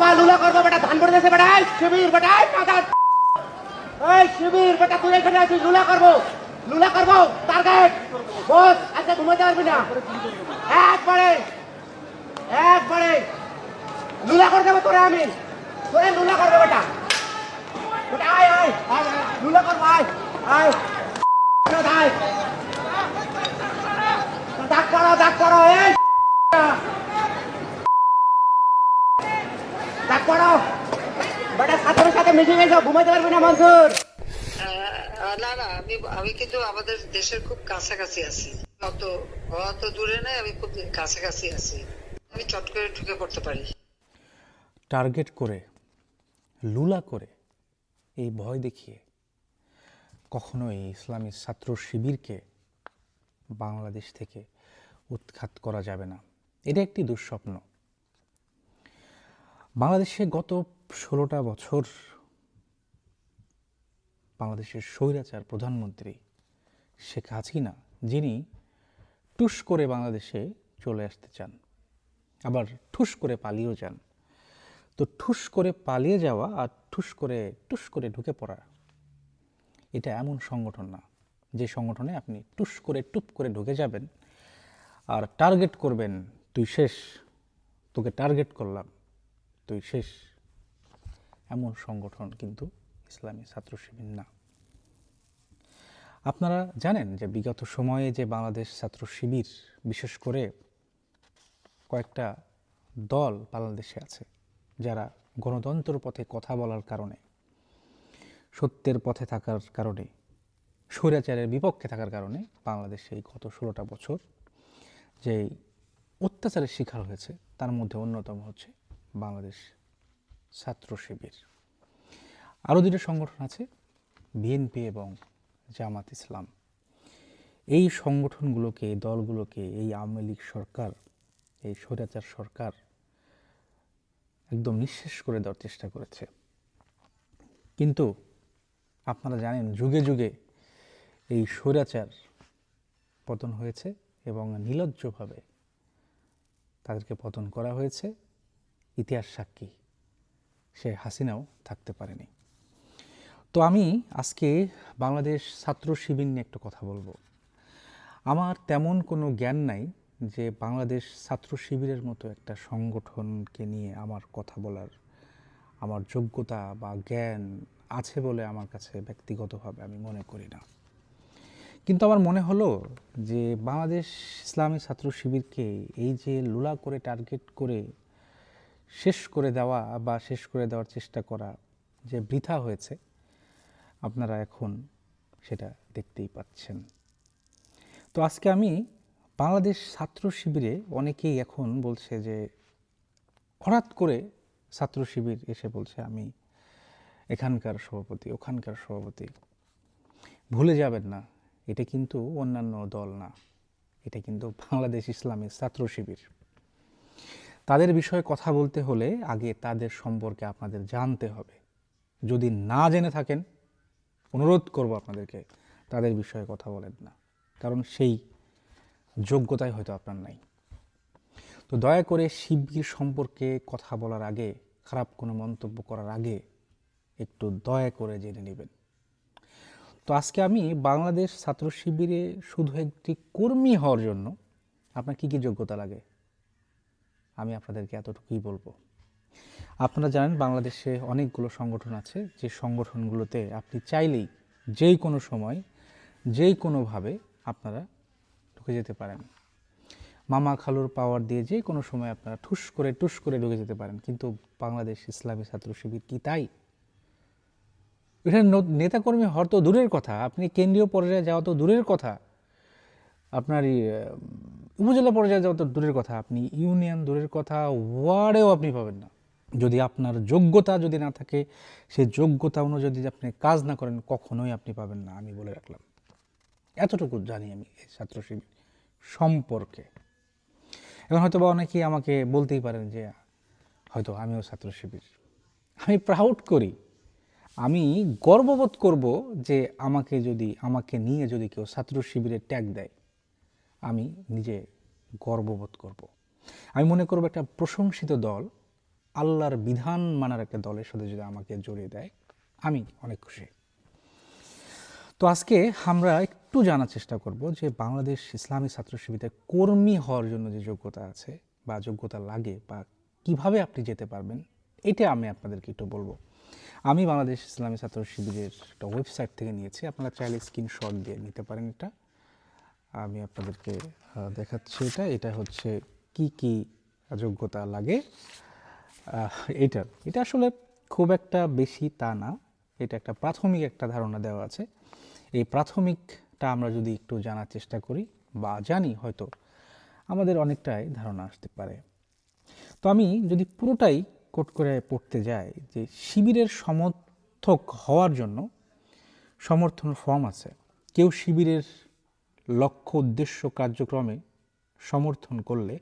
পা লুলা করব বেটা ধান পড়ে গেছে বেটা এই শিবির বেটা এই মাথা। এই শিবির বেটা তুই এখানে আছিস লুলা করব। লুলা করব টার্গেট বস আজকে ঘুমাতে পারবি না। একবারে একবারে। লুলা করে দেবো তোরে আমি। তোরে লুলা করব বেটা। বেটা আয়, আয়, লুলা করব আয় আয়। আয় ডাক করো ডাক করো এই। ডাক করো বেটা ছাত্রের সাথে মিশে গেছো ঘুমাতে পারবি না মনসুর। না না আমি আমি কিন্তু আমাদের দেশের খুব কাছাকাছি আছি। অত অত দূরে নাই আমি খুব কাছাকাছি আছি। আমি চট করে ঢুকে পড়তে পারি। টার্গেট করে লুলা করে এই ভয় দেখিয়ে কখনোই ইসলামী ছাত্র শিবিরকে বাংলাদেশ থেকে উৎখাত করা যাবে না। এটা একটি দুঃস্বপ্ন। বাংলাদেশে গত ষোলোটা বছর বাংলাদেশের স্বৈরাচার প্রধানমন্ত্রী শেখ হাসিনা, যিনি টুস করে বাংলাদেশে চলে আসতে চান, আবার ঠুস করে পালিয়েও যান। তো ঠুস করে পালিয়ে যাওয়া আর ঠুস করে, টুস করে ঢুকে পড়া, এটা এমন সংগঠন না, যে সংগঠনে আপনি টুস করে, টুপ করে ঢুকে যাবেন আর টার্গেট করবেন, তুই শেষ, তোকে টার্গেট করলাম। তুই শেষ। এমন সংগঠন কিন্তু ইসলামী ছাত্র শিবির না। আপনারা জানেন যে বিগত সময়ে যে বাংলাদেশ ছাত্র শিবির বিশেষ করে কয়েকটা দল বাংলাদেশে আছে, যারা গণতন্ত্র পথে কথা বলার কারণে, সত্যের পথে থাকার কারণে, স্বৈরাচারের বিপক্ষে থাকার কারণে বাংলাদেশে এই গত ষোলোটা বছর যে অত্যাচারের শিকার হয়েছে, তার মধ্যে অন্যতম হচ্ছে বাংলাদেশ ছাত্র শিবির। আরও দুটো সংগঠন আছে, বিএনপি এবং জামাত ইসলাম। এই সংগঠনগুলোকে, দলগুলোকে, এই আওয়ামী লীগ সরকার, এই স্বৈরাচার সরকার একদম নিঃশেষ করে দেওয়ার চেষ্টা করেছে। কিন্তু আপনারা জানেন, যুগে যুগে এই স্বৈরাচার পতন হয়েছে এবং নিলজ্জভাবে তাদেরকে পতন করা হয়েছে। ইতিহাস সাক্ষী। সে হাসিনাও থাকতে পারেনি। তো আমি আজকে বাংলাদেশ ছাত্র শিবির নিয়ে একটু কথা বলব। আমার তেমন কোনো জ্ঞান নাই যে বাংলাদেশ ছাত্র শিবিরের মতো একটা সংগঠনকে নিয়ে আমার কথা বলার আমার যোগ্যতা বা জ্ঞান আছে বলে আমার কাছে ব্যক্তিগতভাবে আমি মনে করি না। কিন্তু আমার মনে হলো যে বাংলাদেশ ইসলামী ছাত্র শিবিরকে এই যে লুলা করে টার্গেট করে শেষ করে দেওয়া বা শেষ করে দেওয়ার চেষ্টা করা যে বৃথা হয়েছে, আপনারা এখন সেটা দেখতেই পাচ্ছেন। তো আজকে আমি বাংলাদেশ ছাত্র শিবিরে অনেকেই এখন বলছে যে, হঠাৎ করে ছাত্র শিবির এসে বলছে, আমি এখানকার সভাপতি, ওখানকার সভাপতি। ভুলে যাবেন না, এটা কিন্তু অন্যান্য দল না, এটা কিন্তু বাংলাদেশ ইসলামী ছাত্র শিবির। তাদের বিষয়ে কথা বলতে হলে আগে তাদের সম্পর্কে আপনাদের জানতে হবে। যদি না জেনে থাকেন, অনুরোধ করব আপনাদেরকে তাদের বিষয়ে কথা বলেন না, কারণ সেই যোগ্যতাই হয়তো আপনার নাই। তো দয়া করে শিবির সম্পর্কে কথা বলার আগে, খারাপ কোনো মন্তব্য করার আগে একটু দয়া করে জেনে নেবেন। তো আজকে আমি বাংলাদেশ ছাত্র শিবিরে শুধু একটি কর্মী হওয়ার জন্য আপনার কী কী যোগ্যতা লাগে? আমি আপনাদেরকে এতটুকুই বলব। আপনারা জানেন বাংলাদেশে অনেকগুলো সংগঠন আছে, যে সংগঠনগুলোতে আপনি চাইলেই যেই কোনো সময় যেই কোনোভাবে আপনারা ঢুকে যেতে পারেন। মামা খালুর পাওয়ার দিয়ে যে কোনো সময় আপনারা ঠুস করে টুস করে ঢুকে যেতে পারেন। কিন্তু বাংলাদেশ ইসলামী ছাত্র শিবির কি তাই? ন- নেতাকর্মী হওয়ার তো দূরের কথা। আপনি কেন্দ্রীয় পর্যায়ে যাওয়া তো দূরের কথা। আপনার উপজেলা পর্যায়ে যাওয়া তো দূরের কথা, আপনি ইউনিয়ন দূরের কথা, ওয়ার্ডেও আপনি পাবেন না। যদি আপনার যোগ্যতা যদি না থাকে সেই যোগ্যতা অনুযায়ী যদি আপনি কাজ না করেন, কখনোই আপনি পাবেন না, আমি বলে রাখলাম। এতটুকু জানি আমি এই ছাত্র শিবির সম্পর্কে। এখন হয়তো বা অনেকেই আমাকে বলতেই পারেন যে, হয়তো আমিও ছাত্র শিবির আমি প্রাউড করি। আমি গর্ববোধ করব যে আমাকে যদি, আমাকে নিয়ে যদি কেউ ছাত্র শিবিরে ট্যাগ দেয়। আমি নিজে গর্ববোধ করব। আমি মনে করব একটা প্রশংসিত দল আল্লাহর বিধান মানার একটা দলের সাথে যদি আমাকে জড়িয়ে দেয়, আমি অনেক খুশি। তো আজকে আমরা একটু জানার চেষ্টা করব যে বাংলাদেশ ইসলামী ছাত্র শিবিরে কর্মী হওয়ার জন্য যে যোগ্যতা আছে বা যোগ্যতা লাগে বা কীভাবে আপনি যেতে পারবেন, এটা আমি আপনাদেরকে একটু বলব। আমি বাংলাদেশ ইসলামী ছাত্র শিবিরের একটা ওয়েবসাইট থেকে নিয়েছি, আপনারা চাইলে স্ক্রিনশট দিয়ে নিতে পারেন এটা। আমি আপনাদেরকে দেখাচ্ছি এটা। এটা হচ্ছে কি কি যোগ্যতা লাগে। এটার এটা আসলে খুব একটা বেশি তা না। এটা একটা প্রাথমিক একটা ধারণা দেওয়া আছে। এই প্রাথমিকটা আমরা যদি একটু জানার চেষ্টা করি বা জানি হয়তো আমাদের অনেকটাই ধারণা আসতে পারে। তো আমি যদি পুরোটাই কোট করে পড়তে যাই যে শিবিরের সমর্থক হওয়ার জন্য সমর্থন ফর্ম আছে। কেউ শিবিরের লক্ষ্য উদ্দেশ্য কার্যক্রমে সমর্থন করলে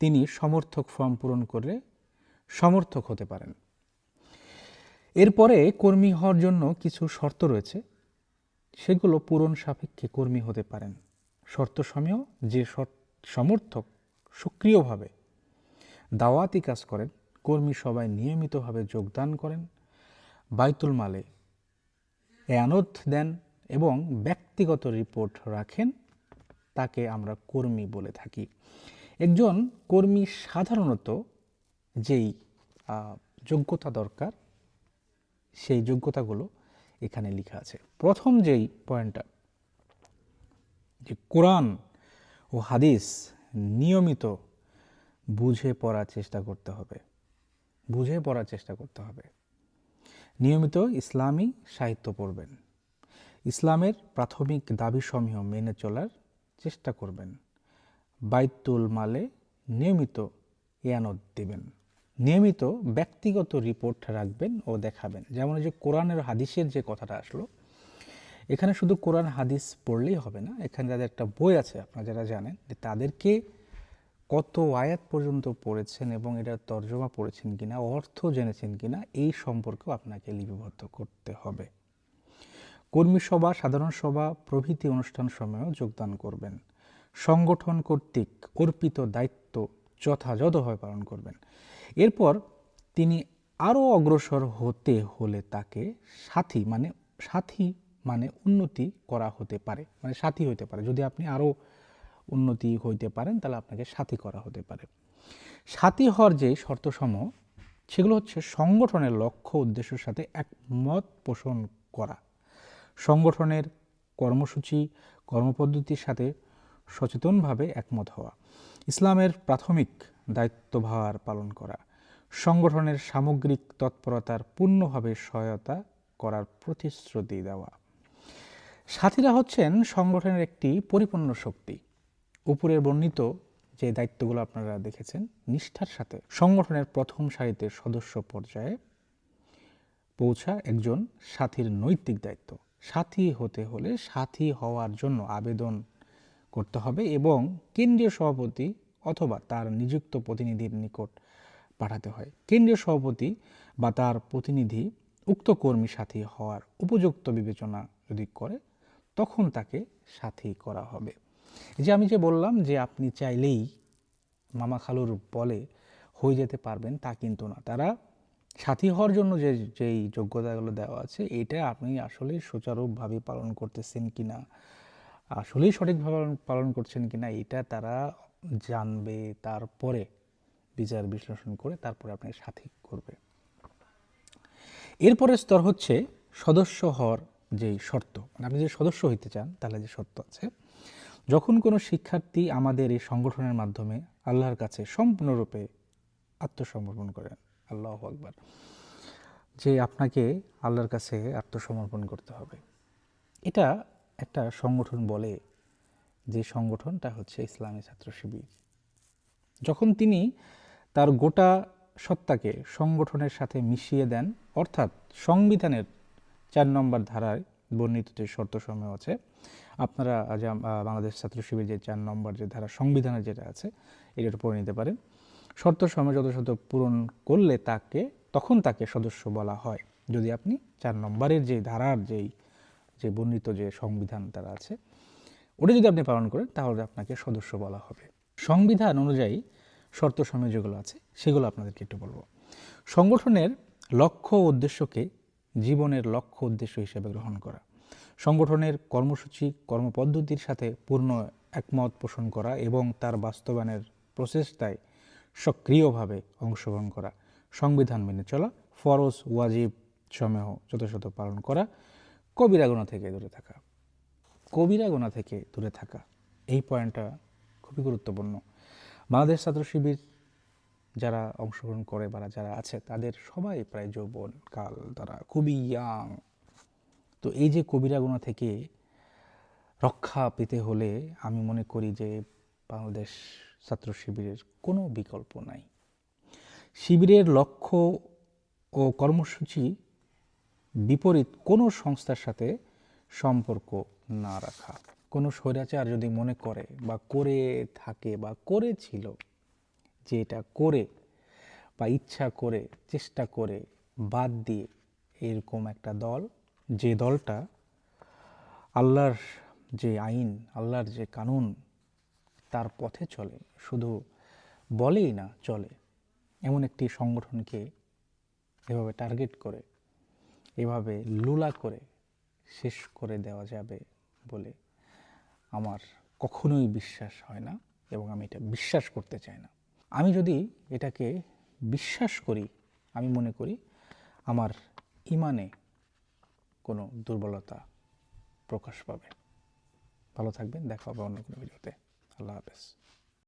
তিনি সমর্থক ফর্ম পূরণ করে সমর্থক হতে পারেন। এরপরে কর্মী হওয়ার জন্য কিছু শর্ত রয়েছে। সেগুলো পূরণ সাপেক্ষে কর্মী হতে পারেন। শর্ত সময় যে সমর্থক সক্রিয়ভাবে দাওয়াতি কাজ করেন, কর্মী সবাই নিয়মিতভাবে যোগদান করেন, বাইতুল মালে এয়ানত দেন এবং ব্যক্তিগত রিপোর্ট রাখেন তাকে আমরা কর্মী বলে থাকি। একজন কর্মী সাধারণত যেই যোগ্যতা দরকার, সেই যোগ্যতাগুলো এখানে লেখা আছে। প্রথম যেই পয়েন্টটা যে কোরআন ও হাদিস নিয়মিত বুঝে পড়ার চেষ্টা করতে হবে। বুঝে পড়ার চেষ্টা করতে হবে। নিয়মিত ইসলামী সাহিত্য পড়বেন। ইসলামের প্রাথমিক দাবিসমূহ মেনে চলার চেষ্টা করবেন। বাইতুল মালে নিয়মিত ইয়ানত দেবেন। নিয়মিত ব্যক্তিগত রিপোর্ট রাখবেন ও দেখাবেন। যেমন যে কোরআনের হাদিসের যে কথাটা আসলো, এখানে শুধু কোরআন হাদিস পড়লেই হবে না, এখানে যাদের একটা বই আছে আপনারা যারা জানেন, যে তাদেরকে কত আয়াত পর্যন্ত পড়েছেন এবং এটার তর্জমা পড়েছেন কিনা, অর্থ জেনেছেন কিনা, এই সম্পর্কেও আপনাকে লিপিবদ্ধ করতে হবে। কর্মী সভা, সাধারণ সভা, প্রভৃতি অনুষ্ঠান সময়েও যোগদান করবেন। সংগঠন কর্তৃক অর্পিত দায়িত্ব যথাযথভাবে পালন করবেন। এরপর তিনি আরও অগ্রসর হতে হলে তাকে সাথী মানে সাথী মানে উন্নতি করা হতে পারে। মানে সাথী হতে পারে। যদি আপনি আরও উন্নতি হইতে পারেন, তাহলে আপনাকে সাথী করা হতে পারে। সাথী হওয়ার যে শর্তসমূহ, সেগুলো হচ্ছে সংগঠনের লক্ষ্য, উদ্দেশ্যের সাথে একমত পোষণ করা। সংগঠনের কর্মসূচি, কর্মপদ্ধতির সাথে সচেতনভাবে একমত হওয়া, ইসলামের প্রাথমিক দায়িত্বভার পালন করা, সংগঠনের সামগ্রিক তৎপরতার পূর্ণভাবে সহায়তা করার প্রতিশ্রুতি দেওয়া। সাথীরা হচ্ছেন সংগঠনের একটি পরিপূর্ণ শক্তি। উপরের বর্ণিত যে দায়িত্বগুলো আপনারা দেখেছেন, নিষ্ঠার সাথে সংগঠনের প্রথম সারিতে সদস্য পর্যায়ে পৌঁছা একজন সাথীর নৈতিক দায়িত্ব। সাথী হতে হলে সাথী হওয়ার জন্য আবেদন করতে হবে এবং কেন্দ্রীয় সভাপতি অথবা তার নিযুক্ত প্রতিনিধির নিকট পাঠাতে হয়। কেন্দ্রীয় সভাপতি বা তার প্রতিনিধি উক্ত কর্মী সাথী হওয়ার উপযুক্ত বিবেচনা যদি করে, তখন তাকে সাথী করা হবে। যে আমি যে বললাম যে আপনি চাইলেই মামা খালুর বলে হয়ে যেতে পারবেন, তা কিন্তু না। তারা সাথী হওয়ার জন্য যে, যেই যোগ্যতাগুলো দেওয়া আছে, এটা আপনি আসলে সুচারুভাবে পালন করতেছেন কি না আসলেই সঠিকভাবে পালন- করছেন কি না এটা তারা জানবে, তারপরে বিচার বিশ্লেষণ করে তারপরে আপনাকে সাথী করবে। এরপরের স্তর হচ্ছে সদস্য হওয়ার যেই শর্ত মানে আপনি যে সদস্য হইতে চান, তাহলে যে শর্ত আছে, যখন কোনো শিক্ষার্থী আমাদের এই সংগঠনের মাধ্যমে আল্লাহর কাছে সম্পূর্ণরূপে আত্মসমর্পণ করেন আল্লাহ আকবার, যে আপনাকে আল্লাহর কাছে আত্মসমর্পণ করতে হবে। এটা একটা সংগঠন বলে যে সংগঠনটা হচ্ছে ইসলামী ছাত্র শিবির। যখন তিনি তার গোটা সত্তাকে সংগঠনের সাথে মিশিয়ে দেন, অর্থাৎ সংবিধানের চার নম্বর ধারায় বর্ণিত যে শর্ত শর্তসমূহ আছে, আপনারা বাংলাদেশ ছাত্র শিবির যে চার নম্বর যে ধারা, সংবিধানের যেটা আছে এটা পড়ে নিতে পারেন। শর্ত সময় শত পূরণ করলে তাকে, তখন তাকে সদস্য বলা হয়। যদি আপনি চার নম্বরের যে ধারার যেই, যে বর্ণিত যে সংবিধান তারা আছে, ওটা যদি আপনি পালন করেন, তাহলে আপনাকে সদস্য বলা হবে। সংবিধান অনুযায়ী শর্ত সময় যেগুলো আছে, সেগুলো আপনাদেরকে একটু বলব। সংগঠনের লক্ষ্য উদ্দেশ্যকে জীবনের লক্ষ্য উদ্দেশ্য হিসেবে গ্রহণ করা। সংগঠনের কর্মসূচি, কর্মপদ্ধতির সাথে পূর্ণ একমত পোষণ করা এবং তার বাস্তবায়নের প্রচেষ্টায় সক্রিয়ভাবে অংশগ্রহণ করা। সংবিধান মেনে চলা, ফরজ, ওয়াজিব সমূহ যথাযথ পালন করা, কবিরা গুণা থেকে দূরে থাকা। কবিরা গোনা থেকে দূরে থাকা, এই পয়েন্টটা খুবই গুরুত্বপূর্ণ। বাংলাদেশ ছাত্র শিবির যারা অংশগ্রহণ করে বা যারা আছে, তাদের সবাই প্রায় যৌবন কাল তারা খুবই ইয়াং তো এই যে কবিরা গোনা থেকে রক্ষা পেতে হলে আমি মনে করি যে বাংলাদেশ ছাত্র শিবিরের কোনো বিকল্প নাই। শিবিরের লক্ষ্য ও কর্মসূচি বিপরীত কোনো সংস্থার সাথে সম্পর্ক না রাখা। কোনো স্বৈরাচার যদি মনে করে বা করে থাকে বা করেছিল যে এটা করে বা ইচ্ছা করে, চেষ্টা করে, বাদ দিয়ে এরকম একটা দল, যে দলটা আল্লাহর যে আইন, আল্লাহর যে কানুন তার পথে চলে, শুধু বলেই না চলে। এমন একটি সংগঠনকে এভাবে টার্গেট করে, এভাবে লুলা করে শেষ করে দেওয়া যাবে বলে আমার কখনোই বিশ্বাস হয় না এবং আমি এটা বিশ্বাস করতে চাই না। আমি যদি এটাকে বিশ্বাস করি, আমি মনে করি আমার ইমানে কোনো দুর্বলতা প্রকাশ পাবে। ভালো থাকবেন, দেখা হবে অন্য কোনো ভিডিওতে। আল্লাহ হাফেজ।